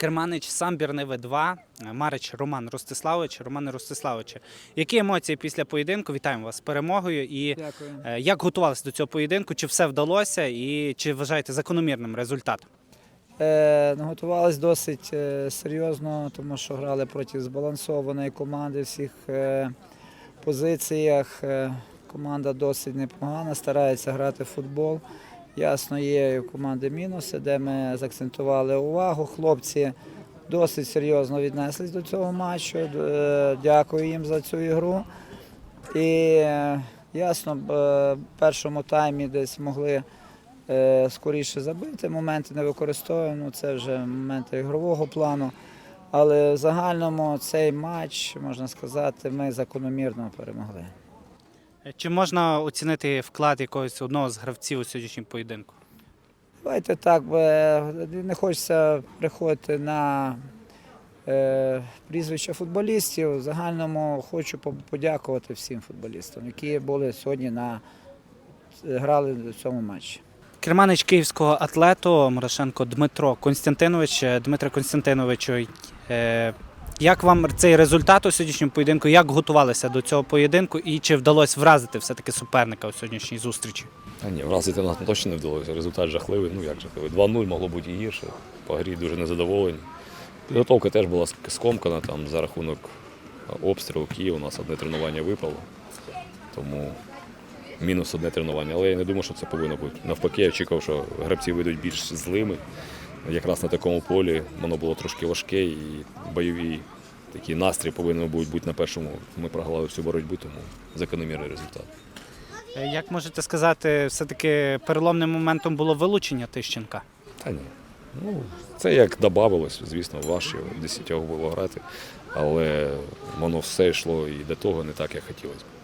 Керманич Самбір Ниви 2, Марич Роман Ростиславович. Романе Ростиславовичу, які емоції після поєдинку? Вітаємо вас з перемогою. І Дякую. е, як готувалися до цього поєдинку? Чи все вдалося? І чи вважаєте закономірним результат? Е, ну, готувались досить е, серйозно, тому що грали проти збалансованої команди всіх е, позиціях. Е, команда досить непогана, старається грати в футбол. Ясно, є і команди мінуси, де ми заакцентували увагу. Хлопці досить серйозно віднеслись до цього матчу. Е, Дякую їм за цю ігру. І е, ясно, е, в першому таймі десь могли скоріше забити. Моменти не використовуємо. ну, Це вже моменти ігрового плану. Але в загальному цей матч, можна сказати, ми закономірно перемогли. Е, Чи можна оцінити вклад якогось одного з гравців у сьогоднішньому поєдинку? Давайте так, бо не хочеться приходити на е, прізвища футболістів. В загальному хочу подякувати всім футболістам, які були сьогодні на грали в цьому матчі. Керманич київського атлету Морошенко Дмитро Константинович. Е, Дмитре Константиновичу, е, як вам цей результат у сьогоднішньому поєдинку? Як готувалися до цього поєдинку і чи вдалося вразити все-таки суперника у сьогоднішній зустрічі? А ні, вразити нас точно не вдалося. Результат жахливий. Ну як жахливий. 2-0 могло бути і гірше. По грі дуже незадоволені. Підготовка теж була скомкана там за рахунок обстрілу Києва. У нас одне тренування випало. Тому мінус одне тренування. Але я не думаю, що це повинно бути. Навпаки, я очікував, що гравці вийдуть більш злими. Якраз на такому полі воно було трошки важке і бойові такі настрій повинен бути на першому. Ми програли всю боротьбу, тому закономірний результат. Е, Як можете сказати, все-таки переломним моментом було вилучення Тищенка? Та ні. Ну, це як додавалось, звісно, важче десятьох було грати, але воно все йшло і до того не так, як хотілося б.